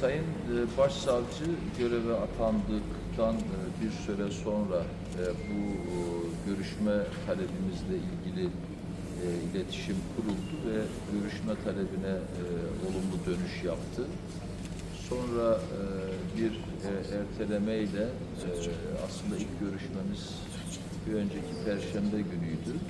Sayın e, Başsavcı göreve atandıktan e, bir süre sonra e, bu görüşme talebimizle ilgili iletişim kuruldu ve görüşme talebine olumlu dönüş yaptı. Sonra bir ertelemeyle aslında ilk görüşmemiz bir önceki Perşembe günüydü.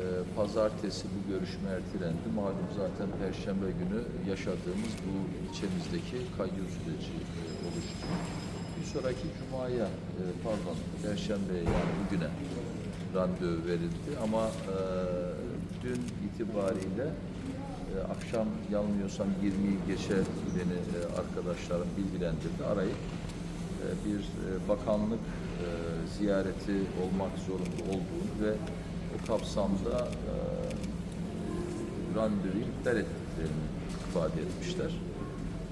E, Pazartesi bu görüşme ertelendi. Malum zaten Perşembe günü yaşadığımız bu ilçemizdeki kayyum süreci e, oluştu. Bir sonraki Cuma'ya, e, pardon Perşembe'ye yani bugüne randevu verildi ama e, dün itibariyle akşam yanılmıyorsam 20'yi geçe beni arkadaşlarım bilgilendirdi. Arayıp bir bakanlık ziyareti olmak zorunda olduğunu ve o kapsamda e, randevuyu iptal ettiklerini ifade etmişler.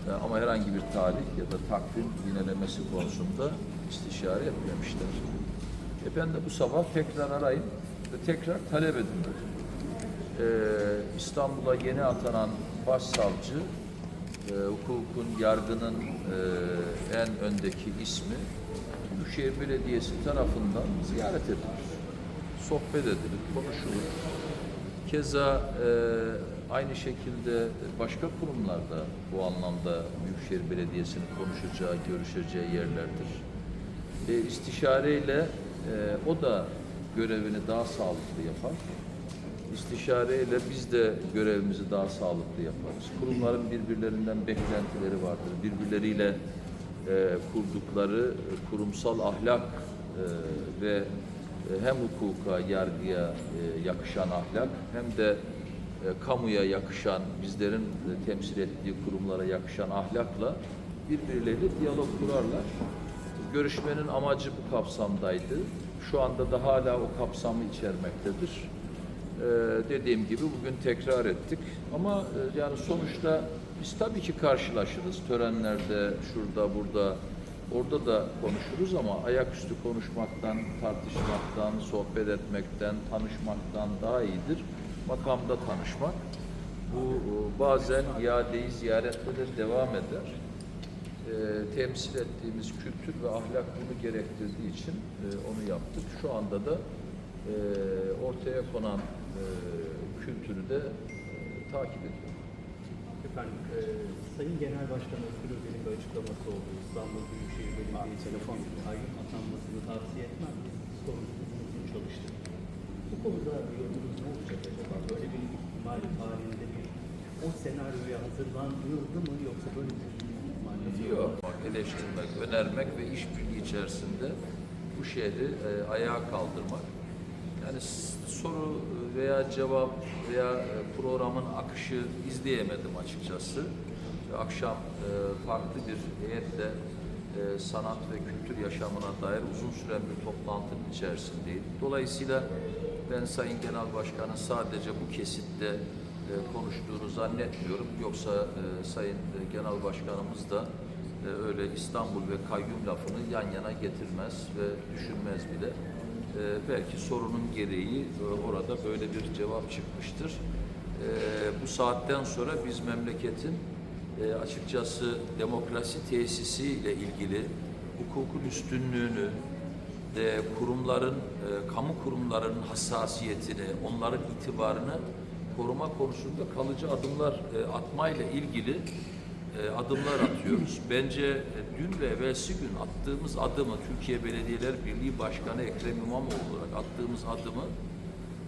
E, ama herhangi bir tarih ya da takvim yinelemesi konusunda istişare etmemişler. E ben de bu sabah tekrar arayıp ve tekrar talep edin. Ee, İstanbul'a yeni atanan başsavcı e, hukukun, yargının e, en öndeki ismi Büyükşehir Belediyesi tarafından ziyaret edilir. Sohbet edilir, konuşulur. Keza e, aynı şekilde başka kurumlarda bu anlamda Büyükşehir Belediyesi'nin konuşacağı, görüşeceği yerlerdir. E, istişareyle e, o da görevini daha sağlıklı yapar. İstişareyle biz de görevimizi daha sağlıklı yaparız. Kurumların birbirlerinden beklentileri vardır. Birbirleriyle e, kurdukları kurumsal ahlak e, ve hem hukuka, yargıya e, yakışan ahlak hem de e, kamuya yakışan, bizlerin e, temsil ettiği kurumlara yakışan ahlakla birbirleriyle diyalog kurarlar. Görüşmenin amacı bu kapsamdaydı. Şu anda da hala o kapsamı içermektedir. Dediğim gibi bugün tekrar ettik. Ama e, yani sonuçta biz tabii ki karşılaşırız. Törenlerde, şurada, burada, orada da konuşuruz ama ayaküstü konuşmaktan, tartışmaktan, sohbet etmekten, tanışmaktan daha iyidir. Makamda tanışmak. Bu e, bazen iadeyi ziyaretle de devam eder e, temsil ettiğimiz kültür ve ahlak bunu gerektirdiği için e, onu yaptık. Şu anda da e, ortaya konan e, kültürü de e, takip ediyoruz. Efendim, e, Sayın Genel Başkan Özgür Özel'in bir açıklaması oldu. İstanbul Büyükşehir Belediyesi'nin kayyum atanmasını tavsiye etmem. Biz sorumluluğumuz için çalıştık. Bu konuda yorumunuz ne olacak acaba? Böyle bir ihtimal halinde bir o senaryoya hazırlanıldı mı yoksa böyle bir ihtimal Yok. Eleştirmek, önermek ve işbirliği içerisinde bu şehri e, ayağa kaldırmak. Yani soru veya cevap veya e, programın akışı izleyemedim açıkçası. Ve Akşam e, farklı bir heyetle e, sanat ve kültür yaşamına dair uzun süren bir toplantının içerisindeydim. Dolayısıyla ben Sayın Genel Başkan'ın sadece bu kesitte e, konuştuğunu zannetmiyorum. Yoksa e, Sayın e, Genel Başkanımız da e, öyle İstanbul ve kayyum lafını yan yana getirmez ve düşünmez bile. E, belki sorunun gereği e, orada böyle bir cevap çıkmıştır. E, bu saatten sonra biz memleketin e, açıkçası demokrasi tesisi ile ilgili hukukun üstünlüğünü, de kurumların, e, kamu kurumlarının hassasiyetini, onların itibarını koruma konusunda kalıcı adımlar e, atmayla ilgili e, adımlar atıyoruz. Bence e, dün ve evvelsi gün attığımız adımı Türkiye Belediyeler Birliği Başkanı Ekrem İmamoğlu olarak attığımız adımı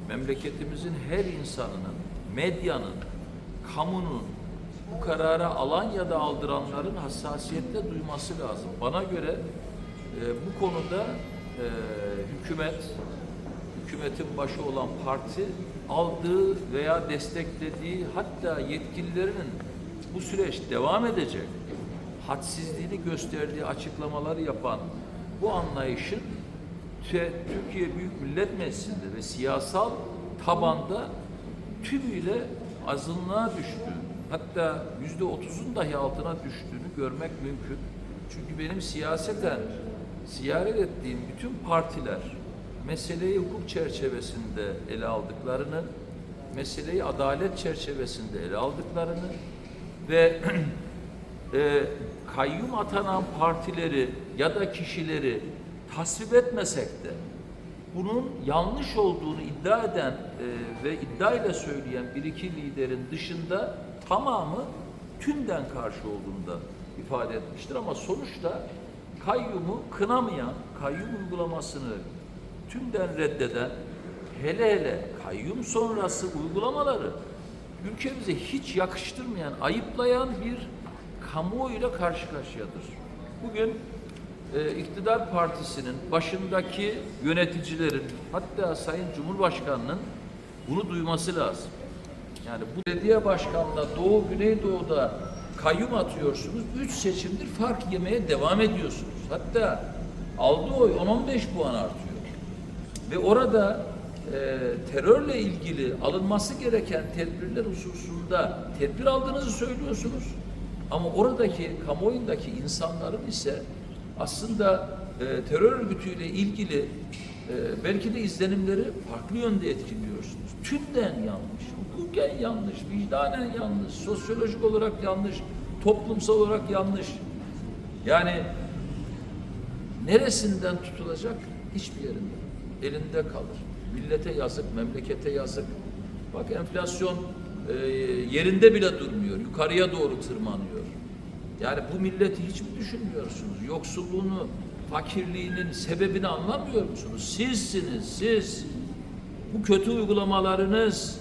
memleketimizin her insanının, medyanın, kamunun, bu karara alan ya da aldıranların hassasiyetle duyması lazım. Bana göre e, bu konuda e, hükümet, hükümetin başı olan parti aldığı veya desteklediği hatta yetkililerinin bu süreç devam edecek hadsizliğini gösterdiği açıklamaları yapan bu anlayışın Tü- Türkiye Büyük Millet Meclisi'nde ve siyasal tabanda tümüyle azınlığa düştüğü, hatta yüzde otuzun dahi altına düştüğünü görmek mümkün. Çünkü benim siyaseten ziyaret ettiğim bütün partiler meseleyi hukuk çerçevesinde ele aldıklarını, meseleyi adalet çerçevesinde ele aldıklarını ve e, kayyum atanan partileri ya da kişileri tasvip etmesek de bunun yanlış olduğunu iddia eden e, ve iddia ile söyleyen bir iki liderin dışında tamamı tümden karşı olduğunu da ifade etmiştir. Ama sonuçta kayyumu kınamayan, kayyum uygulamasını tümden reddeden, hele hele kayyum sonrası uygulamaları ülkemize hiç yakıştırmayan, ayıplayan bir kamuoyuyla karşı karşıyadır. Bugün e, iktidar partisinin başındaki yöneticilerin hatta Sayın Cumhurbaşkanı'nın bunu duyması lazım. Yani bu belediye başkanına Doğu Güneydoğu'da kayyum atıyorsunuz. Üç seçimdir fark yemeye devam ediyorsunuz. Hatta aldığı oy 10-15 puan artıyor. Ve orada e, terörle ilgili alınması gereken tedbirler hususunda tedbir aldığınızı söylüyorsunuz. Ama oradaki kamuoyundaki insanların ise aslında e, terör örgütüyle ilgili e, belki de izlenimleri farklı yönde etkiliyorsunuz. Tümden yanlış, hukuken yanlış, vicdanen yanlış, sosyolojik olarak yanlış, toplumsal olarak yanlış. Yani neresinden tutulacak? Hiçbir yerinde. Elinde kalır. Millete yazık, memlekete yazık. Bak enflasyon e, yerinde bile durmuyor. Yukarıya doğru tırmanıyor. Yani bu milleti hiç mi düşünmüyorsunuz? Yoksulluğunu, fakirliğinin sebebini anlamıyor musunuz? Sizsiniz, siz. Bu kötü uygulamalarınız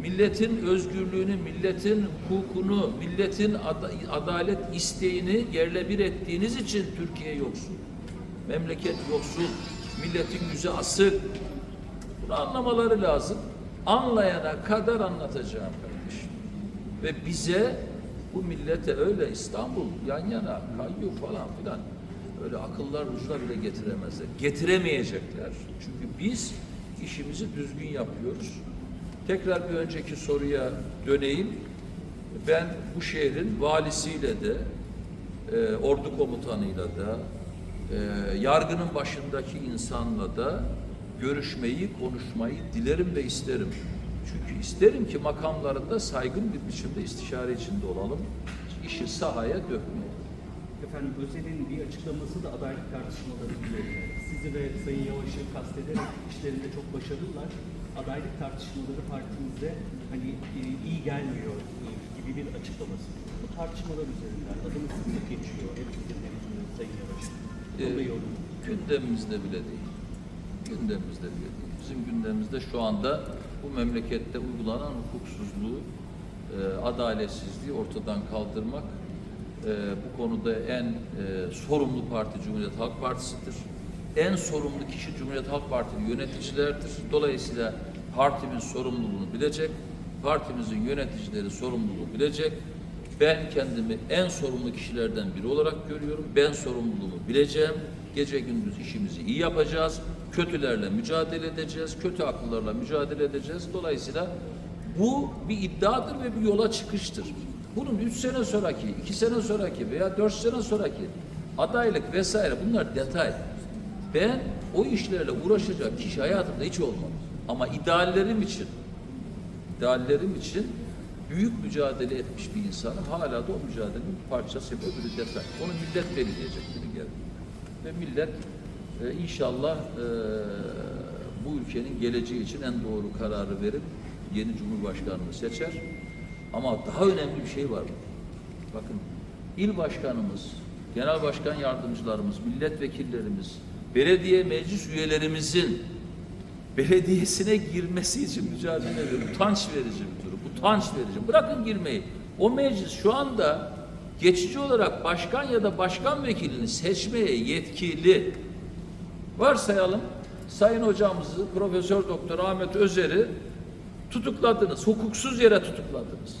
milletin özgürlüğünü, milletin hukukunu, milletin ada- adalet isteğini yerle bir ettiğiniz için Türkiye yoksul. Memleket yoksul, milletin yüzü asık. Bunu anlamaları lazım. Anlayana kadar anlatacağım kardeşim. Ve bize bu millete öyle İstanbul yan yana, kayyum falan filan öyle akıllar ucuna bile getiremezler. Getiremeyecekler. Çünkü biz işimizi düzgün yapıyoruz. Tekrar bir önceki soruya döneyim. Ben bu şehrin valisiyle de, e, ordu komutanıyla da, e, yargının başındaki insanla da görüşmeyi, konuşmayı dilerim ve isterim. Çünkü isterim ki makamlarında saygın bir biçimde istişare içinde olalım. İşi sahaya dökmeyelim. Efendim Özel'in bir açıklaması da adaylık tartışmaları. Sizi ve Sayın Yavaş'ı kastederek işlerinde çok başarılılar. Adaylık tartışmaları partimizde hani e, iyi gelmiyor gibi bir açıklaması. Bu tartışmalar üzerinden adınız sık geçiyor. Hepimizin hem Sayın Yavaş'ın. Ee, gündemimizde bile değil. Gündemimizde bile değil. Bizim gündemimizde şu anda bu memlekette uygulanan hukuksuzluğu, e, adaletsizliği ortadan kaldırmak. E, bu konuda en e, sorumlu parti Cumhuriyet Halk Partisi'dir. En sorumlu kişi Cumhuriyet Halk Partili yöneticilerdir. Dolayısıyla partimin sorumluluğunu bilecek, partimizin yöneticileri sorumluluğu bilecek. Ben kendimi en sorumlu kişilerden biri olarak görüyorum. Ben sorumluluğumu bileceğim. Gece gündüz işimizi iyi yapacağız. Kötülerle mücadele edeceğiz. Kötü akıllarla mücadele edeceğiz. Dolayısıyla bu bir iddiadır ve bir yola çıkıştır. Bunun üç sene sonraki, iki sene sonraki veya dört sene sonraki adaylık vesaire bunlar detay. Ben o işlerle uğraşacak kişi hayatımda hiç olmadı. Ama ideallerim için ideallerim için büyük mücadele etmiş bir insanım. Hala da o mücadelenin parçası öbürü detay. Onu millet belirleyecek gibi geldi. Ve millet e, inşallah e, bu ülkenin geleceği için en doğru kararı verip yeni cumhurbaşkanını seçer. Ama daha önemli bir şey var. Bakın il başkanımız, genel başkan yardımcılarımız, milletvekillerimiz, belediye meclis üyelerimizin belediyesine girmesi için mücadele ediyor. Utanç verici bir durum. Utanç verici. Bırakın girmeyi. O meclis şu anda geçici olarak başkan ya da başkan vekilini seçmeye yetkili. Varsayalım Sayın hocamızı Profesör Doktor Ahmet Özer'i tutukladınız. Hukuksuz yere tutukladınız.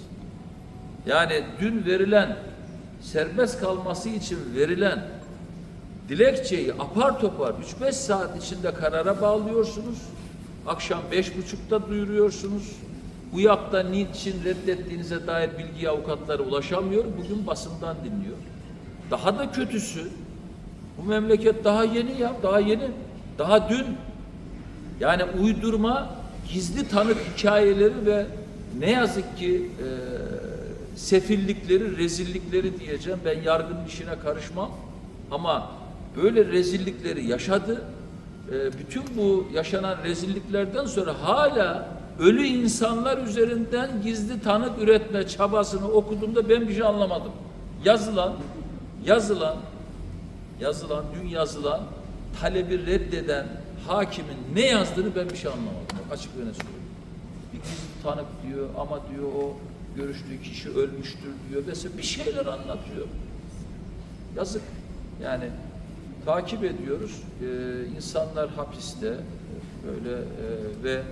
Yani dün verilen serbest kalması için verilen dilekçeyi apar topar 3-5 saat içinde karara bağlıyorsunuz. Akşam beş buçukta duyuruyorsunuz. UYAP'ta niçin reddettiğinize dair bilgiye avukatlara ulaşamıyor. Bugün basından dinliyor. Daha da kötüsü bu memleket daha yeni ya, daha yeni. Daha dün yani uydurma, gizli tanık hikayeleri ve ne yazık ki e, sefillikleri, rezillikleri diyeceğim. Ben yargının işine karışmam. Ama böyle rezillikleri yaşadı. Ee, bütün bu yaşanan rezilliklerden sonra hala ölü insanlar üzerinden gizli tanık üretme çabasını okuduğumda ben bir şey anlamadım. Yazılan, yazılan, yazılan, dün yazılan talebi reddeden hakimin ne yazdığını ben bir şey anlamadım. Bak açık net söylüyorum. Bir gizli tanık diyor ama diyor o görüştüğü kişi ölmüştür diyor. Mesela bir şeyler anlatıyor. Yazık. Yani takip ediyoruz. Ee, insanlar hapiste böyle e, ve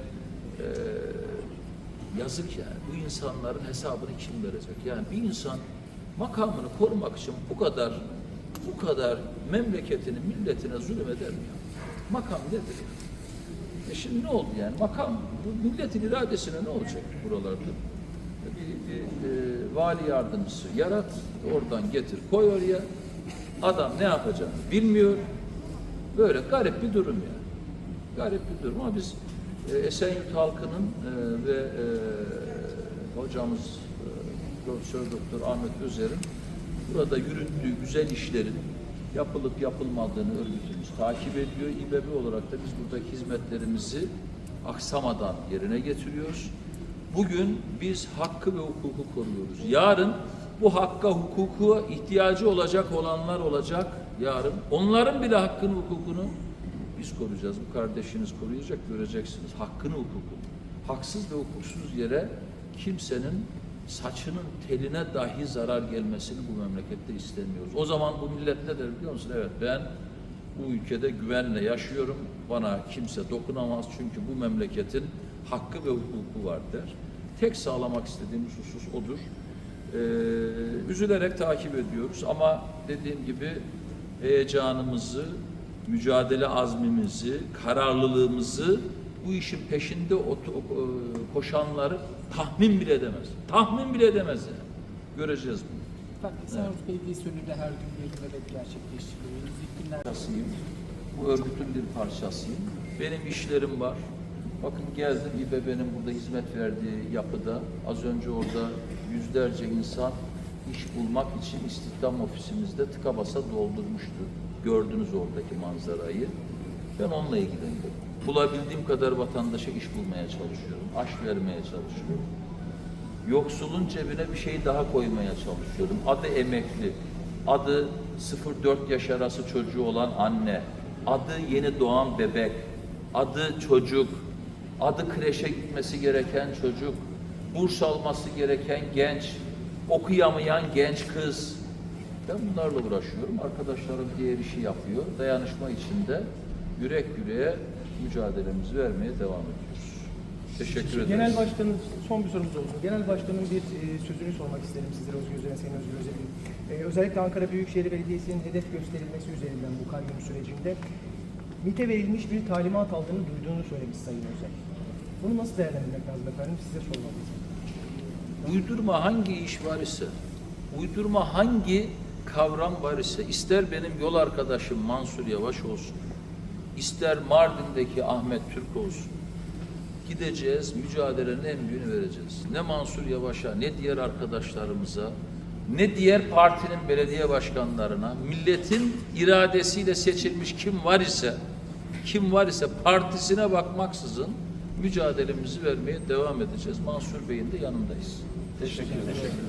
e, yazık yani. Bu insanların hesabını kim verecek? Yani bir insan makamını korumak için bu kadar bu kadar memleketini, milletine zulüm eder mi? Makam nedir? E şimdi ne oldu yani? Makam, bu milletin iradesine ne olacak buralarda? Bir, bir, e, vali yardımcısı yarat, oradan getir, koy oraya. Adam ne yapacağını bilmiyor. Böyle garip bir durum yani. Garip bir durum ama biz e, Esenyurt halkının e, ve e, hocamız e, Profesör Doktor Ahmet Özer'in burada yürüttüğü güzel işlerin yapılıp yapılmadığını örgütümüz takip ediyor. İBB olarak da biz buradaki hizmetlerimizi aksamadan yerine getiriyoruz. Bugün biz hakkı ve hukuku koruyoruz. Yarın bu hakka, hukuku ihtiyacı olacak olanlar olacak yarın. Onların bile hakkını, hukukunu biz koruyacağız. Bu kardeşiniz koruyacak, göreceksiniz. Hakkını, hukukunu. Haksız ve hukuksuz yere kimsenin saçının teline dahi zarar gelmesini bu memlekette istemiyoruz. O zaman bu millet ne der biliyor musun? Evet ben bu ülkede güvenle yaşıyorum. Bana kimse dokunamaz çünkü bu memleketin hakkı ve hukuku var der. Tek sağlamak istediğimiz husus odur. Ee, üzülerek takip ediyoruz ama dediğim gibi heyecanımızı, mücadele azmimizi, kararlılığımızı bu işin peşinde e, koşanları tahmin bile edemez. Tahmin bile edemez yani. Göreceğiz bunu. Efendim Esenyurt Belediyesi önünde her gün bir nöbet gerçekleştiriyor. Günlerde parçasıyım. Bu örgütün bir parçasıyım. Benim işlerim var. Bakın geldim İBB'nin burada hizmet verdiği yapıda. Az önce orada yüzlerce insan iş bulmak için istihdam ofisimizde tıka basa doldurmuştu. Gördünüz oradaki manzarayı. Ben onunla ilgileniyorum. Bulabildiğim kadar vatandaşa iş bulmaya çalışıyorum. Aş vermeye çalışıyorum. Yoksulun cebine bir şey daha koymaya çalışıyorum. Adı emekli, adı 0-4 yaş arası çocuğu olan anne, adı yeni doğan bebek, adı çocuk, adı kreşe gitmesi gereken çocuk, burs alması gereken genç, okuyamayan genç kız. Ben bunlarla uğraşıyorum. Arkadaşlarım diğer işi yapıyor. Dayanışma içinde yürek yüreğe mücadelemizi vermeye devam ediyoruz. Teşekkür ederim. Genel Başkan'ın son bir sorumuz olsun. Genel Başkan'ın bir e, sözünü sormak isterim sizlere Özgür Özel'in, Sayın Özgür Özel'in. E, özellikle Ankara Büyükşehir Belediyesi'nin hedef gösterilmesi üzerinden bu kayyum sürecinde MİT'e verilmiş bir talimat aldığını duyduğunu söylemiş Sayın Özel. Bunu nasıl değerlendirmek lazım efendim? Size sormak istedim. uydurma hangi iş var ise, uydurma hangi kavram var ise, ister benim yol arkadaşım Mansur Yavaş olsun, ister Mardin'deki Ahmet Türk olsun, gideceğiz, mücadelenin en büyüğünü vereceğiz. Ne Mansur Yavaş'a, ne diğer arkadaşlarımıza, ne diğer partinin belediye başkanlarına, milletin iradesiyle seçilmiş kim var ise, kim var ise partisine bakmaksızın mücadelemizi vermeye devam edeceğiz. Mansur Bey'in de yanındayız. Teşekkür ederim.